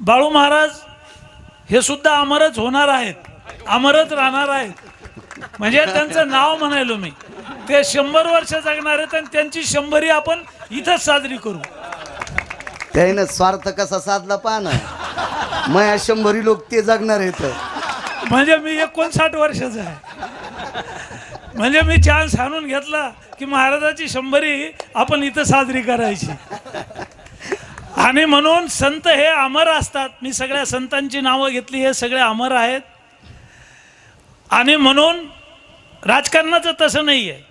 बाळू महाराज हे सुद्धा अमरच होणार आहेत. अमरच राहणार आहेत. म्हणजे त्यांचं नाव म्हणायलो मी. ते शंभर वर्ष जगणार आहेत आणि त्यांची शंभरी आपण इथंच साजरी करू. त्यानं स्वार्थ कसा साधला पाहना मग शंभरी लोक ते जगणार आहेत. म्हणजे मी एकोणसाठ वर्षाचा आहे. म्हणजे मी चान्स आणून घेतला की महाराजाची शंभरी आपण इथं साजरी करायची. आणि म्हणून संत हे अमर असतात. मी सगळ्या संतांची नावं घेतली हे सगळे अमर आहेत. आणि म्हणून राजकारणाचं तसं नाही आहे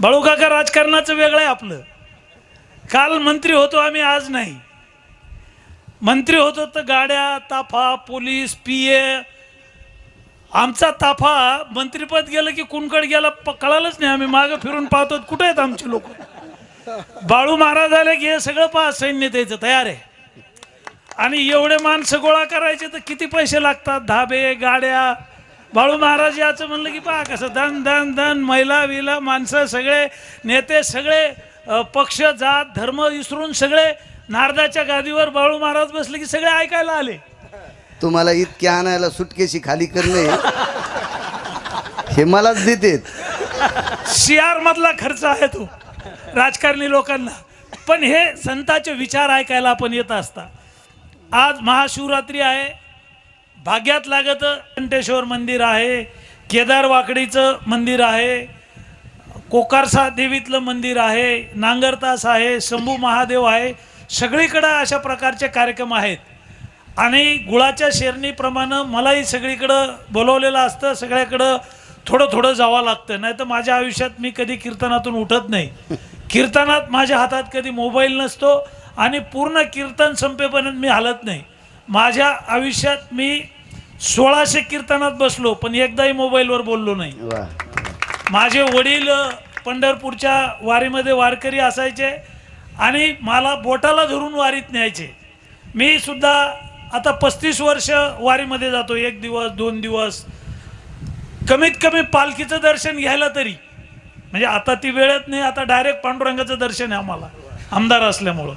बाळू काका राजकारणाचं वेगळं आहे आपलं. काल मंत्री होतो आम्ही आज नाही. मंत्री होतो तर गाड्या ताफा पोलीस पी ए. आमचा ताफा मंत्रीपद गेलं की कुणकड गेला प- कळालंच नाही. आम्ही मागं फिरून पाहतो कुठे आहेत आमचे लोक? बाळू महाराज आले की हे सगळं पहा सैन्य द्यायचं तयार आहे. आणि एवढे माणसं गोळा करायचे तर किती पैसे लागतात? धाबे गाड्या. बाळू महाराज याचं म्हणलं की पहा कसं दन दन दन महिला विला माणसं सगळे नेते सगळे पक्ष जात धर्म विसरून सगळे नारदाच्या गादीवर बाळू महाराज बसले की सगळे ऐकायला आले. तुम्हाला इतके आणायला सुटकेशी खाली करणे हे मलाच देतेत. शियार मधला खर्च आहे तो. राजकारणी लोकांना. पण हे संतांचे विचार ऐकायला आपण येत असता. आज महाशिवरात्री आहे. भाग्यात लागत कंटेश्वर मंदिर आहे. केदार वाकडीचं मंदिर आहे. कोकारसा देवीतलं मंदिर आहे. नांगरतास आहे. शंभू महादेव आहे. सगळीकडं अशा प्रकारचे कार्यक्रम आहेत. आणि गुळाच्या शेरणीप्रमाणे मलाही सगळीकडं बोलवलेलं असतं. सगळ्याकडं थोडं थोडं जावं लागतं. नाही तर माझ्या आयुष्यात मी कधी कीर्तनातून उठत नाही. कीर्तनात माझ्या हातात कधी मोबाईल नसतो आणि पूर्ण कीर्तन संपेपर्यंत मी हालत नाही. माझ्या आयुष्यात मी सोळाशे कीर्तनात बसलो पण एकदाही मोबाईलवर बोललो नाही. माझे वडील पंढरपूरच्या वारीमध्ये वारकरी असायचे आणि मला बोटाला धरून वारीत न्यायचे. मी सुद्धा आता पस्तीस वर्ष वारीमध्ये जातो एक दिवस दोन दिवस. कमीत कमी पालखीचं दर्शन घ्यायला तरी. म्हणजे आता ती वेळेत नाही आता डायरेक्ट पांडुरंगाचं दर्शन आहे आम्हाला. आमदार असल्यामुळं.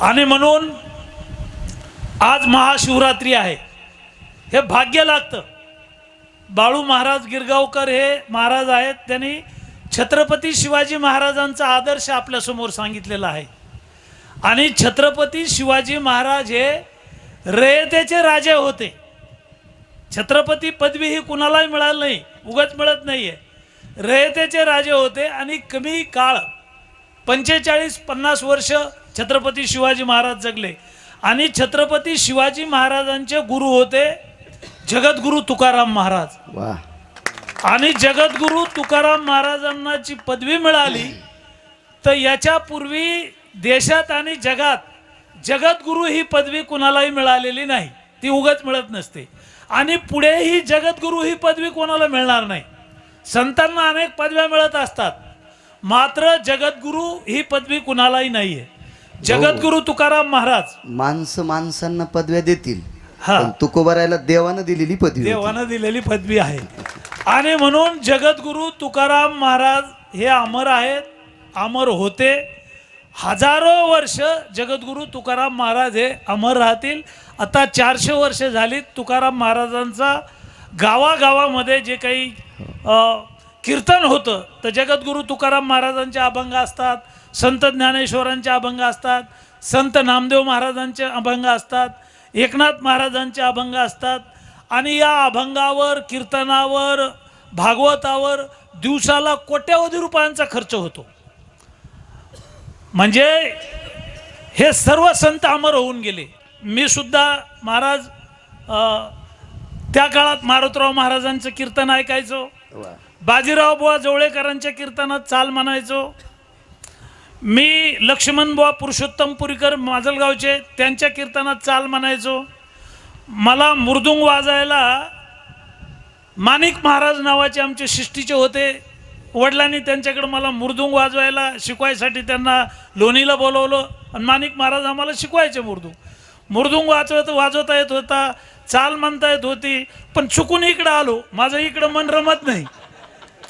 आणि म्हणून आज महाशिवरात्री आहे. हे भाग्य लागतं. बाळू महाराज गिरगावकर हे महाराज आहेत. त्यांनी छत्रपती शिवाजी महाराजांचा आदर्श आपल्यासमोर सांगितलेला आहे. आणि छत्रपती शिवाजी महाराज हे रयतेचे राजे होते. छत्रपती पदवी ही कुणालाही मिळाली नाही. उगाच मिळत नाही आहे रयतेचे राजे होते आणि कमी काळ पंचेचाळीस पन्नास वर्ष छत्रपती शिवाजी महाराज जगले. आणि छत्रपती शिवाजी महाराजांचे गुरु होते जगद्गुरु तुकाराम महाराज. आणि जगद्गुरु तुकाराम महाराजांना जी पदवी मिळाली तर याच्या पूर्वी देशात आणि जगात जगद्गुरु ही पदवी कुणालाही मिळालेली नाही. ती उगाच मिळत नसते. आणि पुढेही जगद्गुरु ही पदवी कोणाला मिळणार नाही? संतांना अनेक पदव्या मिळत असतात. मात्र जगद्गुरु ही पदवी कुणालाही नाहीये. जगद्गुरु तुकाराम महाराज. माणसं माणसांना पदव्या देतील. हा. पण तुकोबारायला देवानं दिलेली पदवी होती. देवानं दिलेली पदवी आहे. आणि म्हणून जगद्गुरु तुकाराम महाराज हे अमर आहेत अमर होते. हजारो वर्ष जगद्गुरु तुकाराम महाराज हे अमर राहतील. आता चारशे वर्ष झाली तुकाराम महाराजांचा गावागावामध्ये जे काही कीर्तन होतं. तर जगद्गुरु तुकाराम महाराजांचे अभंग असतात संत ज्ञानेश्वरांचे अभंग असतात संत नामदेव महाराजांचे अभंग असतात एकनाथ महाराजांचे अभंग असतात. आणि या अभंगावर कीर्तनावर भागवतावर दिवसाला कोट्यावधी रुपयांचा खर्च होतो. म्हणजे हे सर्व संत अमर होऊन गेले. मी सुद्धा महाराज त्या काळात मारुतराव महाराजांचं कीर्तन ऐकायचो. बाजीराव बुवा जवळेकरांच्या कीर्तनात चाल म्हणायचो. मी लक्ष्मण बुवा पुरुषोत्तम पुरीकर माजलगावचे त्यांच्या कीर्तनात चाल म्हणायचो. मला मृदुंग वाजायला माणिक महाराज नावाचे आमचे शिष्टीचे होते. वडिलांनी त्यांच्याकडे मला मृदुंग वाजवायला शिकवायसाठी त्यांना लोणीला बोलवलं. आणि माणिक महाराज आम्हाला शिकवायचे मृदुंग. मृदुंग वाजवत वाजवता येत होता. चाल म्हणता येत होती पण चुकून इकडं आलो. माझं इकडं मन रमत नाही.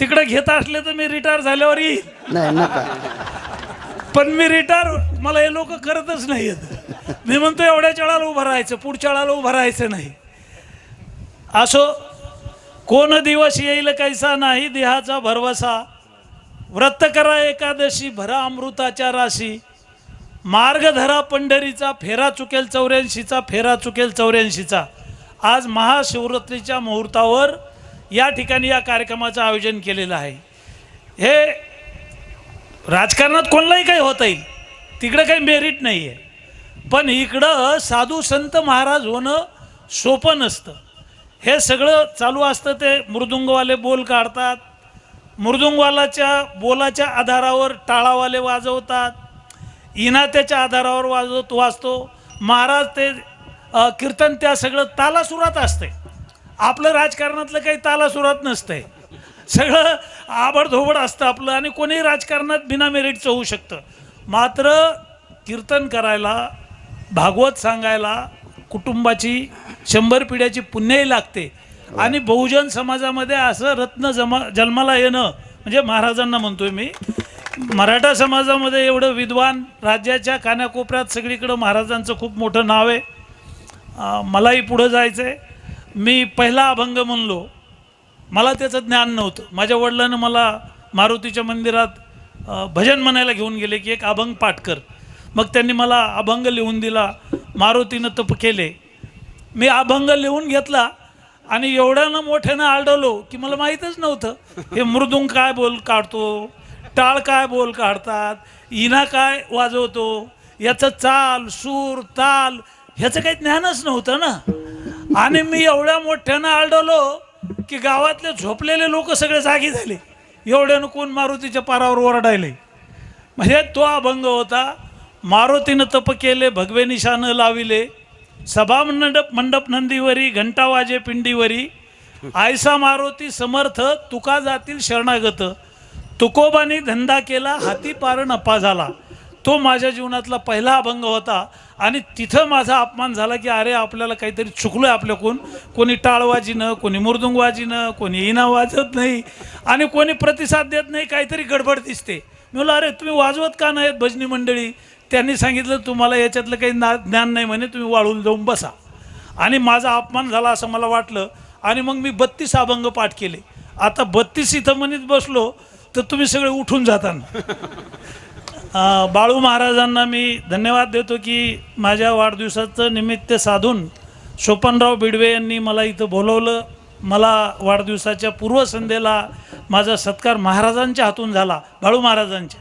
तिकडं घेत असले तर मी रिटायर झाल्यावर येईल नाही नका. पण मी रिटायर मला हे लोक करतच नाही येत मी म्हणतो एवढ्या चळाला उभं राहायचं पुढच्या वेळाला उभं राहायचं नाही. असो कोण दिवस येईल कैसा नाही देहाचा भरवसा. व्रत करा एकादशी भरा अमृताच्या राशी. मार्ग धरा पंढरीचा फेरा चुकेल चौऱ्याऐंशीचा फेरा चुकेल चौऱ्याऐंशीचा. आज महाशिवरात्रीच्या मुहूर्तावर या ठिकाणी या कार्यक्रमाचं आयोजन केलेलं आहे. हे राजकारणात कोणालाही काही होता येईल तिकडं काही मेरिट नाही आहे पण इकडं साधू संत महाराज होणं सोपं नसतं. हे सगळं चालू असतं ते मृदुंगवाले बोल काढतात. मृदुंगवालाच्या बोलाच्या आधारावर टाळावाले वाजवतात. इनात्याच्या आधारावर वाजवत वाजतो. महाराज ते कीर्तन त्या सगळं तालासुरात असते. आपलं राजकारणातलं काही तालासुरात नसतंय सगळं आबडधोबड असतं आपलं आणि कोणीही राजकारणात बिना मेरिटचं होऊ शकतं. मात्र कीर्तन करायला भागवत सांगायला कुटुंबाची शंभर पिढ्याची पुण्यही लागते. आणि बहुजन समाजामध्ये असं रत्न जमा जन्माला येणं म्हणजे महाराजांना म्हणतोय मी मराठा समाजामध्ये एवढं विद्वान राज्याच्या कानाकोपऱ्यात सगळीकडं महाराजांचं खूप मोठं नाव आहे. मलाही पुढं जायचं आहे मी पहिला अभंग म्हणलो. मला त्याचं ज्ञान नव्हतं. माझ्या वडिलांनं मला मारुतीच्या मंदिरात भजन म्हणायला घेऊन गेले की एक अभंग पाठ कर. मग त्यांनी मला अभंग लिहून दिला. मारुतीनं तप केले. मी अभंग लिहून घेतला आणि एवढ्यानं मोठ्यानं आढळलो की मला माहीतच नव्हतं. हे मृदुंग काय बोल काढतो? टाळ काय बोल काढतात? इना काय वाजवतो? याचं चाल सूर ताल ह्याचं काही ज्ञानच नव्हतं ना. आणि मी एवढ्या मोठ्यानं आढळलो की गावातले झोपलेले लोक सगळे जागी झाले. एवढ्यानं कोण मारुतीच्या पारावर ओरडायले. म्हणजे तो अभंग होता मारुतीनं तप केले भगवे निशानं लाविले. सभा मंडप मंडप नंदीवरी घंटा वाजे पिंडीवरी. आयसा मारुती समर्थ तुका जातील शरणागत. तुकोबानी धंदा केला हाती पारण नफा झाला. तो माझ्या जीवनातला पहिला अभंग होता. आणि तिथं माझा अपमान झाला की अरे आपल्याला काहीतरी चुकलं आहे आपल्याकडून. कोणी टाळवाजीनं कोणी मृदुंगवाजीनं कोणी इना वाजत नाही आणि कोणी प्रतिसाद देत नाही काहीतरी गडबड दिसते. मी म्हणलं अरे तुम्ही वाजवत का नाहीत भजनी मंडळी? त्यांनी सांगितलं तुम्हाला याच्यातलं काही ना ज्ञान नाही म्हणे तुम्ही वाळून जाऊन बसा. आणि माझा अपमान झाला असं मला वाटलं आणि मग मी बत्तीस अभंग पाठ केले. आता बत्तीस इथं म्हणत बसलो तर तुम्ही सगळे उठून जाताना. बाळू महाराजांना मी धन्यवाद देतो की माझ्या वाढदिवसाचं निमित्त साधून शोपनराव बिडवे यांनी मला इथं बोलवलं. मला वाढदिवसाच्या पूर्वसंध्येला माझा सत्कार महाराजांच्या हातून झाला बाळू महाराजांच्या.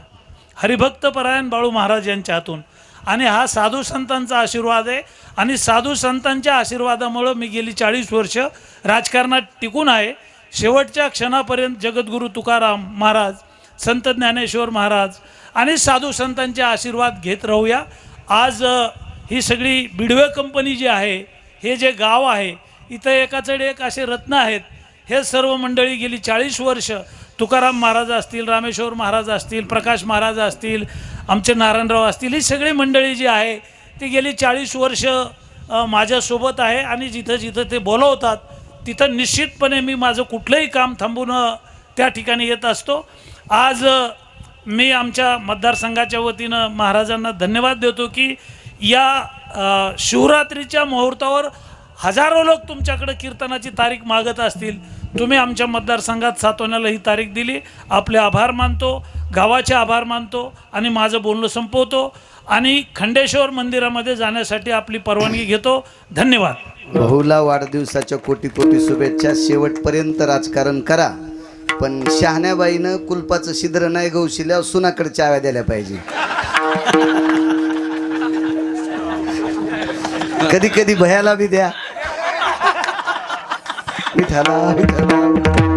हरिभक्तपरायण बाळू महाराज यांच्या हातून. आणि हा साधू संतांचा आशीर्वाद आहे आणि साधू संतांच्या आशीर्वादामुळं मी गेली चाळीस वर्ष राजकारणात टिकून आहे. शेवटच्या क्षणापर्यंत जगद्गुरू तुकाराम महाराज संत ज्ञानेश्वर महाराज आणि साधू संतांचे आशीर्वाद घेत राहूया. आज ही सगळी बिडवे कंपनी जी आहे हे जे गाव आहे इथं एकाचडे एक असे रत्न आहेत. हे सर्व मंडळी गेली चाळीस वर्ष तुकाराम महाराज असतील रामेश्वर महाराज असतील प्रकाश महाराज असतील आमचे नारायणराव असतील ही सगळी मंडळी जी आहे ती गेली चाळीस वर्ष माझ्यासोबत आहे आणि जिथं जिथं ते बोलवतात तिथं निश्चितपणे मी माझं कुठलंही काम थांबून त्या ठिकाणी येत असतो. आज मी आमच्या मतदारसंघाच्या वतीनं महाराजांना धन्यवाद देतो की या शिवरात्रीच्या मुहूर्तावर हजारो लोक तुमच्याकडे कीर्तनाची तारीख मागत असतील. तुम्ही आमच्या मतदारसंघात सातवण्याला ही तारीख दिली. आपले आभार मानतो गावाचे आभार मानतो आणि माझं बोलणं संपवतो आणि खंडेश्वर मंदिरामध्ये जाण्यासाठी आपली परवानगी घेतो. धन्यवाद. भाऊला वाढदिवसाच्या कोटी कोटी शुभेच्छा. शेवटपर्यंत राजकारण करा. पण शहाण्याबाईनं कुलपाचं शिद्र नाही गौशिल्या सुनाकडे चाव्या द्यायला पाहिजे. कधी कधी भयाला बी द्या. विठाला विठाला